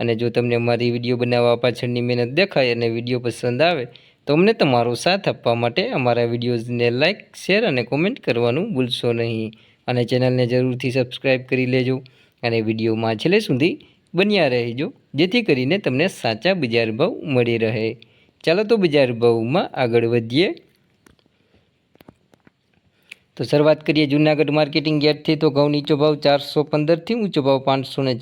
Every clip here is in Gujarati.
અને જો તમને મારી વીડિયો બનાવવા પાછળની મહેનત દેખાય અને વીડિયો પસંદ આવે, તો અમને તમારો સાથ આપવા માટે અમારા વિડીયોઝને લાઇક શેર અને કોમેન્ટ કરવાનું ભૂલશો નહીં. અને ચેનલને જરૂરથી સબસ્ક્રાઈબ કરી લેજો અને વિડીયોમાં છેલ્લે સુધી બન્યા રહેજો, જેથી કરીને તમને સાચા બજાર ભાવ મળી રહે. ચાલો તો બજાર ભાવમાં આગળ વધીએ. તો શરૂઆત કરીએ જૂનાગઢ માર્કેટિંગ યાર્ડથી, તો ઘઉં નીચો ભાવ ચારસો પંદરથી ઊંચો ભાવ પાંચસો ને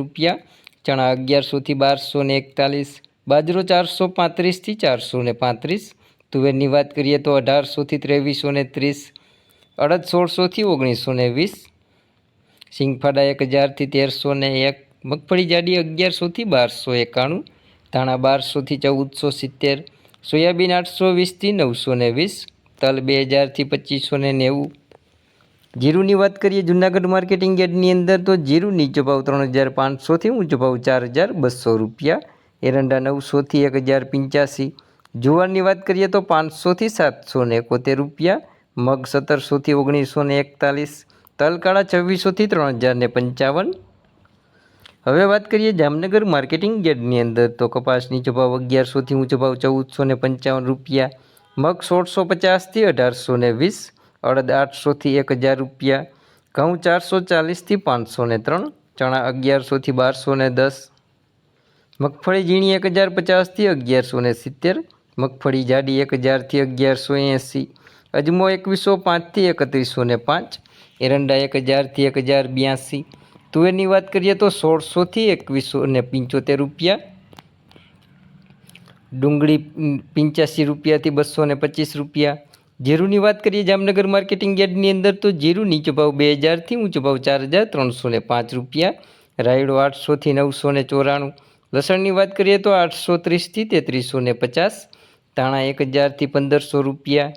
રૂપિયા ચણા અગિયારસોથી બારસો ને એકતાલીસ, બાજરો ચારસો પાંત્રીસથી ચારસો ને પાંત્રીસ તુવેરની વાત કરીએ તો અઢારસોથી ત્રેવીસો ને ત્રીસ, અડદ સોળસોથી ઓગણીસો ને વીસ, સિંગફાડા એક હજારથી તેરસો ને એક, મગફળી જાડી અગિયારસોથી બારસો એકાણું, ધાણા બારસોથી ચૌદસો સિત્તેર, સોયાબીન આઠસો વીસથી નવસો ને વીસ, તલ બે હજારથી પચીસો ને નેવું જીરુની વાત કરીએ જુનાગઢ માર્કેટિંગ યાર્ડની અંદર, તો જીરું નીચો ભાવ ત્રણ હજાર પાંચસોથી ઊંચો ભાવ ચાર હજાર બસો રૂપિયા, એરંડા નવસોથી એક હજાર પંચ્યાસી. જુવારની વાત કરીએ તો પાંચસોથી સાતસો ને એકોતેર રૂપિયા, મગ સત્તરસોથી ઓગણીસો ને એકતાલીસ, તલકાળા છવ્વીસોથી ત્રણ હજાર ને પંચાવન. હવે વાત કરીએ જામનગર માર્કેટિંગ યાર્ડની અંદર, તો કપાસ નીચો ભાવ અગિયારસોથી ઊંચો ભાવ ચૌદસો ને પંચાવન રૂપિયા, મગ સોળસો પચાસથી અઢારસો ને વીસ અડદ આઠસોથી એક હજાર રૂપિયા, ઘઉં ચારસો ચાલીસથી પાંચસો ને ત્રણ, ચણા અગિયારસોથી બારસો ને દસ, મગફળી ઝીણી એક હજાર પચાસથી અગિયારસો ને સિત્તેર, મગફળી જાડી એક હજારથી અગિયારસો એંસી અજમો એકવીસો પાંચથી એકત્રીસો ને પાંચ, એરંડા એક હજારથી એક હજાર બ્યાસી તુવેરની વાત કરીએ તો સોળસોથી એકવીસો ને પંચોતેર રૂપિયા, ડુંગળી પંચ્યાસી રૂપિયાથી બસો ને પચીસ રૂપિયા જીરુની વાત કરીએ જામનગર માર્કેટિંગ યાર્ડની અંદર, તો જીરું નીચો ભાવ બે હજારથી ઊંચો ભાવ ચાર હજાર ત્રણસો ને પાંચ રૂપિયા, રાયડો આઠસોથી નવસો ને ચોરાણું. લસણની વાત કરીએ તો આઠસો ત્રીસથી તેત્રીસો ને પચાસ, ધાણા એક હજારથી પંદરસો રૂપિયા.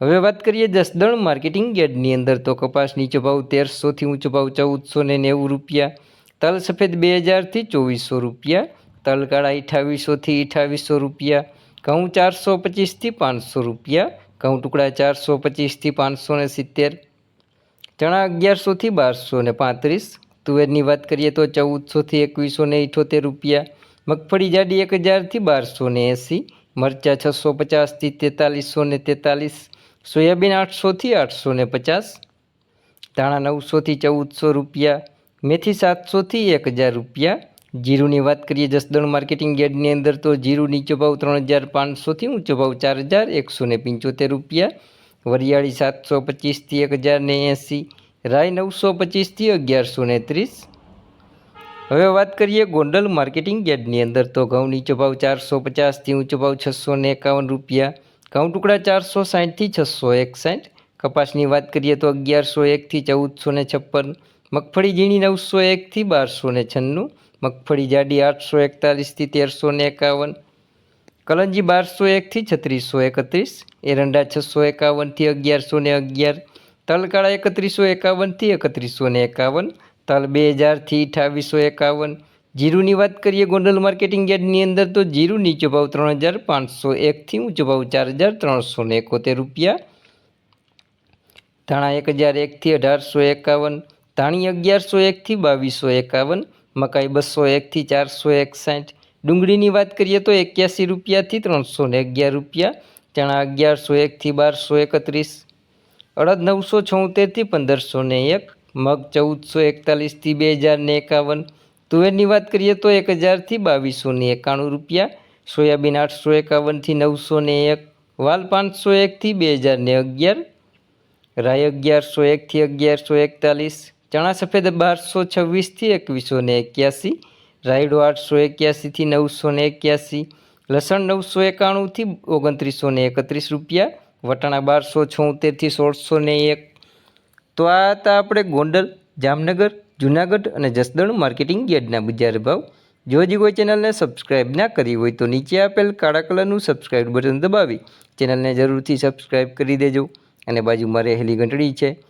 હવે વાત કરીએ જસદણ માર્કેટિંગ યાર્ડની અંદર, તો કપાસ નીચો ભાવ તેરસોથી ઊંચો ભાવ ચૌદસો ને નેવું રૂપિયા, તલ સફેદ બે હજારથી ચોવીસો રૂપિયા, તલ કાળા અઠાવીસોથી અઠાવીસો રૂપિયા, ઘઉં ચારસો પચીસથી પાંચસો રૂપિયા ઘઉં ટુકડા ચારસો પચીસથી પાંચસો ને સિત્તેર, ચણા અગિયારસોથી બારસો ને પાંત્રીસ, તુવેરની વાત કરીએ તો ચૌદસોથી એકવીસો ને ઇઠોતેર રૂપિયા, મગફળી જાડી એક હજારથી બારસો ને એંસી, મરચાં છસો પચાસથી તેતાલીસો ને તેતાલીસ, સોયાબીન આઠસોથી આઠસો ને પચાસ, ધાણા નવસોથી ચૌદસો રૂપિયા, મેથી સાતસોથી એક હજાર રૂપિયા જીરુની વાત કરીએ જસદણ માર્કેટિંગ યાર્ડની અંદર તો જીરું નીચો ભાવ ત્રણ હજાર પાંચસોથી ઊંચો ભાવ ચાર હજાર એકસો ને પંચોતેર રૂપિયા, વરિયાળી સાતસો પચીસથી એક હજાર ને એંસી, રાય નવસો પચીસથી અગિયારસો ને ત્રીસ. હવે વાત કરીએ ગોંડલ માર્કેટિંગ યાર્ડની અંદર તો ઘઉં નીચો ભાવ ચારસો પચાસથી ઊંચો ભાવ છસો ને એકાવન રૂપિયા, ઘઉં ટુકડા ચારસો સાઠથી છસો એકસાઠ. કપાસની વાત કરીએ તો અગિયારસો એકથી ચૌદસો ને છપ્પન, મગફળી ઝીણી નવસો એકથી બારસો ને છન્નું મગફળી જાડી આઠસો એકતાલીસથી તેરસો ને એકાવન, કલંજી બારસો એકથી છત્રીસો એકત્રીસ, એરંડા છસો એકાવનથી અગિયારસો ને અગિયાર, તલકાળા એકત્રીસો એકાવનથી એકત્રીસો ને એકાવન, તલ બે હજારથી અઠાવીસો એકાવન. જીરુની વાત કરીએ ગોંડલ માર્કેટિંગ યાર્ડની અંદર તો જીરુ નીચો ભાવ ત્રણ હજાર પાંચસો એકથી ઊંચો ભાવ ચાર હજાર ત્રણસો ને એકોતેર રૂપિયા. ધાણા એક હજાર એકથી અઢારસો એકાવન, ધાણી અગિયારસો એકથી બાવીસો એકાવન મકાઈ બસો એકથી ચારસો એકસાઠ. ડુંગળીની વાત કરીએ તો એક્યાસી રૂપિયાથી ત્રણસો ને અગિયાર રૂપિયા, ચણા અગિયારસો એકથી બારસો એકત્રીસ, અડદ નવસો છોતેરથી પંદરસો ને એક, મગ ચૌદસો એકતાલીસથી બે હજાર ને એકાવન. તુવેરની વાત કરીએ તો એક હજારથી બાવીસો ને એકાણું રૂપિયા, સોયાબીન આઠસો એકાવનથી નવસો ને એક, વાલ પાંચસો એકથી બે હજાર ને અગિયાર રાય અગિયારસો એકથી અગિયારસો એકતાલીસ ચણા સફેદ બારસો છવ્વીસથી એકવીસો ને એક્યાસી રાયડો આઠસો એક્યાસીથી નવસો ને એક્યાસી, લસણ નવસો એકાણુંથી ઓગણત્રીસો ને એકત્રીસ રૂપિયા, વટાણા બારસો છોતેરથી સોળસો ને એક. તો આ હતા આપણે ગોંડલ, જામનગર, જુનાગઢ અને જસદણ માર્કેટિંગ યાર્ડના બજાર ભાવ. જો હજી કોઈ ચેનલને સબસ્ક્રાઈબ ના કરી હોય તો નીચે આપેલ કાળા કલરનું સબસ્ક્રાઈબ બટન દબાવી. ચેનલને જરૂરથી સબસ્ક્રાઈબ કરી દેજો. અને બાજુમાં રહેલી ઘંટડી છે.